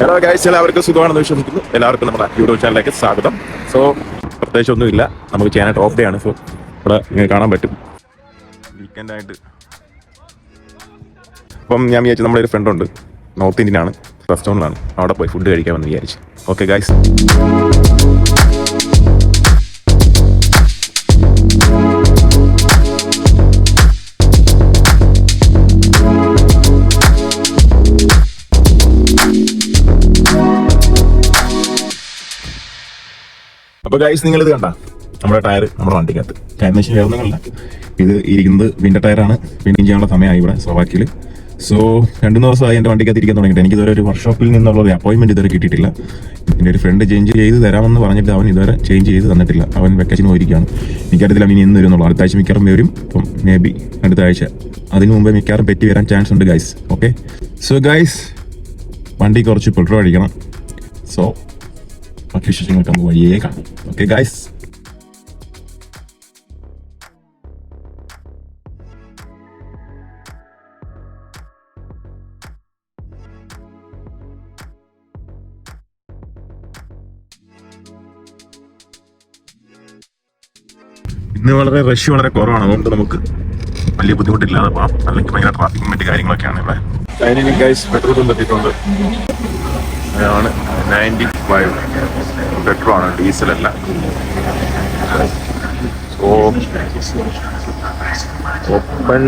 Hello guys എല്ലാവർക്കും സുഖമാണെന്ന് വിശ്വസിക്കുന്നു. എല്ലാവർക്കും നമ്മുടെ യൂട്യൂബ് ചാനലിലേക്ക് സ്വാഗതം. സോ പ്രത്യേകിച്ച് ഒന്നുമില്ല നമുക്ക് ചെയ്യാനായിട്ട് ടോപ്പ് ഡേ ആണ്. സോ ഇവിടെ ഇങ്ങനെ കാണാൻ പറ്റും. വീക്കെൻഡായിട്ട് അപ്പം ഞാൻ വിചാരിച്ചു നമ്മുടെ ഒരു ഫ്രണ്ട് ഉണ്ട്. നോർത്ത് ഇന്ത്യൻ ആണ്. റെസ്റ്റോറന്റിലാണ് അവിടെ പോയി ഫുഡ് കഴിക്കാമെന്ന് വിചാരിച്ചു. ഓക്കെ ഗൈസ് അപ്പൊ ഗൈസ് നിങ്ങൾ ഇത് കണ്ട? നമ്മുടെ ടയർ നമ്മുടെ വണ്ടിക്കകത്ത്. ടയർ മെഷീൻ വേറൊന്നുമല്ല ഇത് ഇരിക്കുന്നത് വിന്റർ ടയറാണ് പിന്നെ ചെയ്യാനുള്ള സമയമായി ഇവിടെ സ്ലോവാക്കിയിൽ സോ രണ്ടു ദിവസമായി എന്റെ വണ്ടിക്കകത്ത് ഇരിക്കാൻ തുടങ്ങിയിട്ട്. എനിക്ക് ഇതുവരെ ഒരു വർക്ക്ഷോപ്പിൽ നിന്നുള്ള ഒരു അപ്പോയിന്റ്മെന്റ് ഇതുവരെ കിട്ടിയിട്ടില്ല. എന്റെ ഒരു ഫ്രണ്ട് ചേഞ്ച് ചെയ്ത് തരാമെന്ന് പറഞ്ഞിട്ട് അവൻ ഇതുവരെ ചേഞ്ച് ചെയ്ത് തന്നിട്ടില്ല. അവൻ വെക്കേഷൻ പോയിരിക്കുകയാണ്. എനിക്കറിയത്തില്ല അവൻ ഇനി എന്ന് വരുന്നുള്ളൂ അടുത്ത ആഴ്ച മിക്കവാറും വരും. അപ്പം മേ ബി അടുത്ത ആഴ്ച. അതിനു മുമ്പേ മിക്കവാറും പറ്റി വരാൻ ചാൻസ് ഉണ്ട് ഗൈസ് ഓക്കെ സോ ഗൈസ് വണ്ടി കുറച്ച് പെട്രോൾ അടിക്കണം. സോ ബാക്കി വിശേഷങ്ങൾക്ക് നമുക്ക് വഴിയേ കാണാം ഓക്കെ ഗൈസ് ഇന്ന് വളരെ റഷ് വളരെ കുറവാണ്. അതുകൊണ്ട് നമുക്ക് വലിയ ബുദ്ധിമുട്ടില്ലാതെ പോകാം അല്ലെങ്കിൽ ഭയങ്കര ട്രാഫിക്കും മറ്റു കാര്യങ്ങളൊക്കെയാണ് ഇവിടെ. ചൈനയിൽ ഗൈസ് പെട്രോൾ എത്തിയിട്ടുണ്ട്. അതാണ് നയന്റി ഫൈവ് ഡീസൽ അല്ല സോ ഓപ്പൺ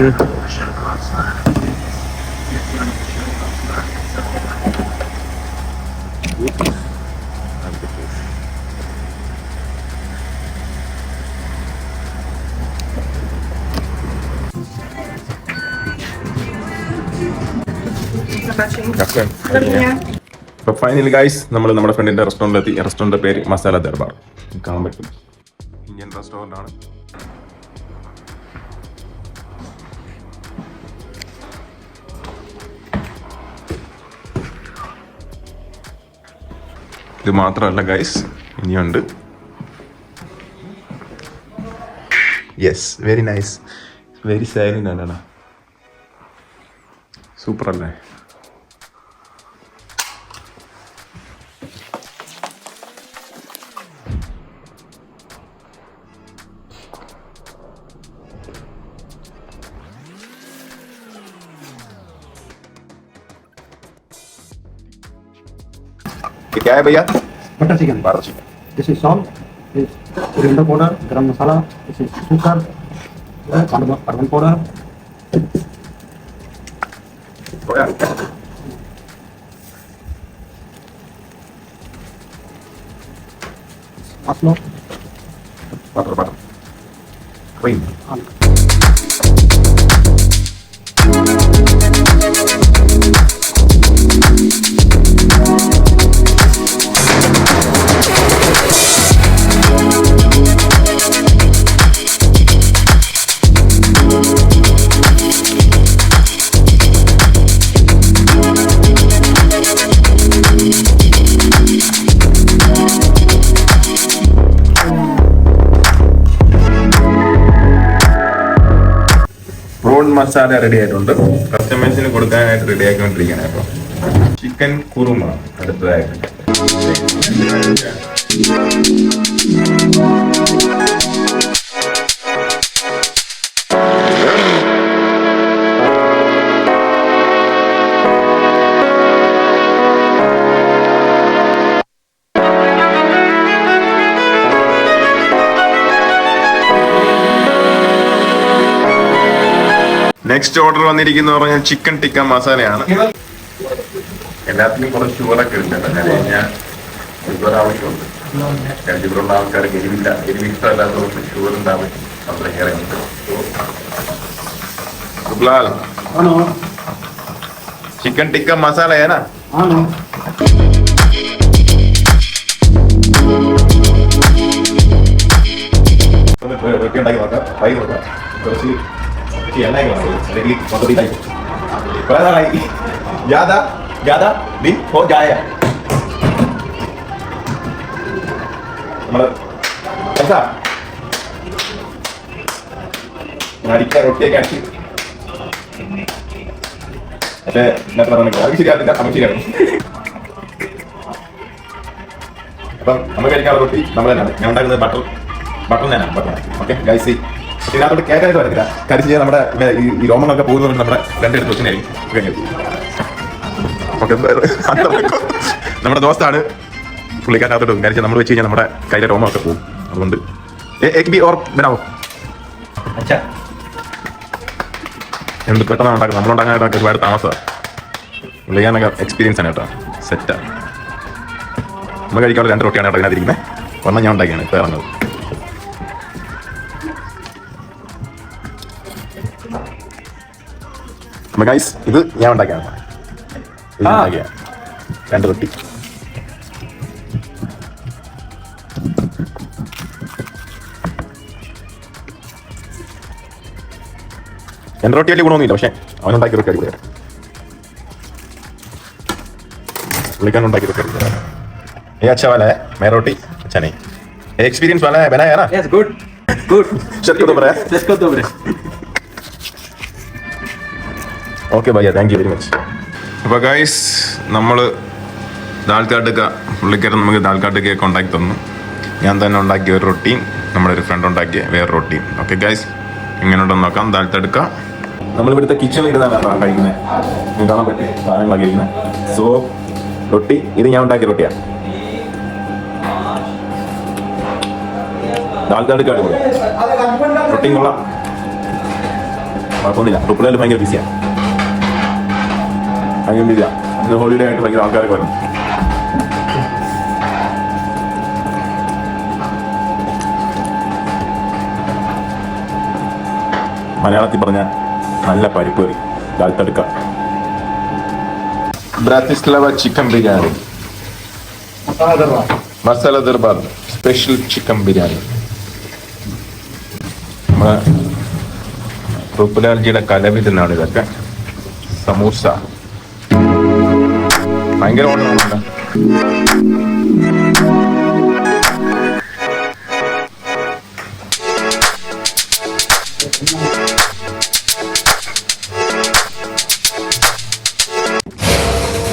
അപ്പൊ ഫൈനലി ഗൈസ് നമ്മൾ നമ്മുടെ ഫ്രണ്ടിന്റെ റെസ്റ്റോറന്റിൽ എത്തി റെസ്റ്റോറന്റ് പേര് മസാല ദർബാർ കാണാൻ പറ്റും. ഇന്ത്യൻ റെസ്റ്റോറന്റ് ആണ്. ഇത് മാത്രമല്ല ഗൈസ് ഇനിയുണ്ട്. Yes very nice very silent ആണ്. സൂപ്പർ അല്ലേ? क्या है भैया बटर चिकन बारह chicken This is salt, this is coriander powder, garam masala, this is sugar, cardamom cardamom powder, Voy masala ready ആയിട്ടുണ്ട്. കസ്റ്റമേഴ്സിന് കൊടുക്കാനായിട്ട് റെഡി ആക്കിക്കൊണ്ടിരിക്കുകയാണ് അപ്പോൾ ചിക്കൻ കുറുമ അടുത്തതായിട്ട്. നെക്സ്റ്റ് ഓർഡർ വന്നിരിക്കുന്ന പറഞ്ഞാൽ ചിക്കൻ ടിക്ക മസാലയാണ് എല്ലാത്തിനും കുറച്ച് ഷുഗറൊക്കെ ഉണ്ട് കഴിഞ്ഞാൽ ഷുഗർ ആവശ്യമുണ്ട്. ഷുഗറുള്ള ആൾക്കാർക്ക് എരിവില്ല. എരിവ് ഇഷ്ടമല്ലാത്തവർക്ക് ഷുഗർ ഉണ്ടാവും. സുബ്ലാൽ ano, ചിക്കൻ ടിക്ക മസാല ഏനാ ഉണ്ടാക്കി നോക്കാം. ഫ്രൈ നോക്കാം. കുറച്ച് എണ്ണ അല്ലെങ്കിൽ മൊത്തത്തിൽ കുറെ നാളായി. യാദാ യാദാ ദിൻ ഹോ ജായ നമ്മൾ എന്താ അടിക്കാൻ റൊട്ടിയൊക്കെ അടിച്ച്. മറ്റേ എന്നാ പറയുക അത് ശരിയാകുന്നില്ല നമുക്ക് ശരിയാക്കണം അപ്പം നമ്മൾ കഴിക്കാനുള്ള റൊട്ടി നമ്മൾ തന്നെയാണ് ഞാൻ ഉണ്ടാക്കുന്നത് ബട്ടർ ബട്ടർ തന്നെയാണ്. ബട്ടർ ഓക്കെ ഗൈസ് ഇതിനകത്തോട്ട് കേട്ടായിട്ട് വരത്തില്ല കരിച്ച് ചെയ്യാൻ നമ്മുടെ ഈ രോമങ്ങളൊക്കെ പോകുന്നതുകൊണ്ട് നമ്മുടെ രണ്ടെടുത്ത് കൊച്ചിനായിരിക്കും കഴിഞ്ഞത് നമ്മുടെ ദോസ്താണ് പുള്ളിക്കാരനകത്തോട്ട് കരിച്ച് നമ്മൾ വെച്ച് കഴിഞ്ഞാൽ നമ്മുടെ കയ്യിലെ രോമമൊക്കെ പോകും. അതുകൊണ്ട്. എന്ത് പെട്ടെന്നാണ് ഉണ്ടാക്കുന്നത്? നമ്മളുണ്ടാക്കാനായിട്ടൊക്കെ ഒരുപാട് താമസമാണ് വിളിക്കാനൊക്കെ എക്സ്പീരിയൻസ് ആണ് കേട്ടോ. സെറ്റാണ് നമ്മൾ കഴിക്കാനുള്ള രണ്ട് റൊട്ടിയാണ് കേട്ടോ അതിനകത്തിരിക്കുന്നത് ഒരെണ്ണം ഞാൻ ഉണ്ടാക്കിയാണ്. ഇപ്പം ഇറങ്ങുന്നത് അപ്പൊ ഗൈസ് ഇത് ഞാൻ ഉണ്ടാക്കിയാണ് ഇത് ഞാൻ ആ. ഉണ്ടാക്കിയ രണ്ട് റൊട്ടി രണ്ട് റൊട്ടി വലിയ ഗുണമൊന്നുമില്ല പക്ഷെ അവനുണ്ടാക്കിയ റൊട്ടി അടിപൊളിയാണ് പുള്ളിക്കാരൻ ഉണ്ടാക്കിയ റൊട്ടി അടിപൊളിയാണ് ये अच्छा वाला है मैं रोटी अच्छा नहीं ये एक्सपीरियंस वाला है बनाया ना यस गुड गुड शत को तो बनाया इसको तो बरे ഓക്കെ ഭയ്യ താങ്ക് യു വെരി മച്ച് അപ്പോൾ ഗൈസ് നമ്മൾ ദാൽക്കാട്ടുക പുള്ളിക്കാരൻ നമുക്ക് ദാൽക്കാട്ടുക ഉണ്ടാക്കി തന്നു. ഞാൻ തന്നെ ഉണ്ടാക്കിയ ഒരു റൊട്ടിയും നമ്മുടെ ഒരു ഫ്രണ്ട് ഉണ്ടാക്കിയ വേറെ റൊട്ടിയും ഓക്കെ ഗൈസ് എങ്ങനെയുണ്ടെന്ന് നോക്കാം. ദാൽത്തടുക്ക നമ്മളിവിടുത്തെ കിച്ചണിൽ ഇരുന്നാണ് കഴിക്കുന്നത്. കാണാൻ പറ്റും സാധനങ്ങളൊക്കെ ഇരിക്കുന്നത് സോ റൊട്ടി ഇത് ഞാൻ ഉണ്ടാക്കിയ റൊട്ടിയാണ് ദാൽത്തടുക്ക റൊട്ടി റൊട്ടിയും കൊള്ളാം. കുഴപ്പമൊന്നുമില്ല. റുപ്പിലാൽ ഭയങ്കര ബിസിയാണ് അനിയമില്ല ഇന്ന് ഹോളിഡേ ആയിട്ട് ഭയങ്കര ആൾക്കാർ വരും മലയാളത്തിൽ പറഞ്ഞ നല്ല പരിപ്പ് കറി. ദാൽ ബ്രാത്തിസ്ലവ chicken biryani. Masala Darbar special chicken biryani. നമ്മളെ റൂപ്പുലാൽജിയുടെ കലവിരുന്നാണ് ഇതൊക്കെ സമൂസ. ഭയങ്കര ഓർഡറാണല്ലോ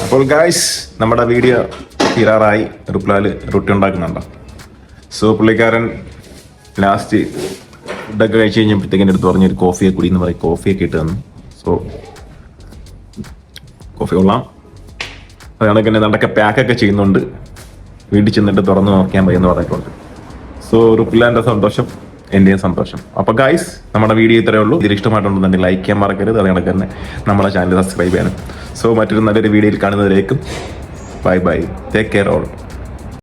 അപ്പോൾ ഗായ്സ് നമ്മുടെ വീഡിയോ തീരാറായി. റുപ്ലാൽ റൊട്ടി ഉണ്ടാക്കുന്നുണ്ടോ? സോ പുള്ളിക്കാരൻ ലാസ്റ്റ് ഫുഡൊക്കെ കഴിച്ച് കഴിഞ്ഞപ്പോഴത്തേക്കും എന്റെ അടുത്ത് പറഞ്ഞൊരു കോഫിയെ കുടി എന്ന് പറയും. കോഫിയൊക്കെ ഇട്ട് തന്നു. സോ കോഫി കൊള്ളാം. അത് കണക്ക് തന്നെ നടക്കെ പാക്കൊക്കെ ചെയ്യുന്നുണ്ട്. വീട്ടിൽ ചെന്നിട്ട് തുറന്ന് നോക്കാൻ പറ്റുമെന്ന് പറഞ്ഞിട്ടുണ്ട്. സോ റുപ്പിലാന്റെ സന്തോഷം എന്റെയും സന്തോഷം. അപ്പോൾ ഗായ്സ് നമ്മുടെ വീഡിയോ ഇത്രയേ ഉള്ളൂ. ഇതിൽ ഇഷ്ടമായിട്ടുണ്ടെന്നുണ്ടെങ്കിൽ ലൈക്ക് ചെയ്യാൻ മറക്കരുത്. അത് കണക്ക് തന്നെ നമ്മളെ ചാനൽ സബ്സ്ക്രൈബ് ചെയ്യണം. സോ മറ്റൊരു നല്ലൊരു വീഡിയോയിൽ കാണുന്നതിലേക്കും bye bye take care all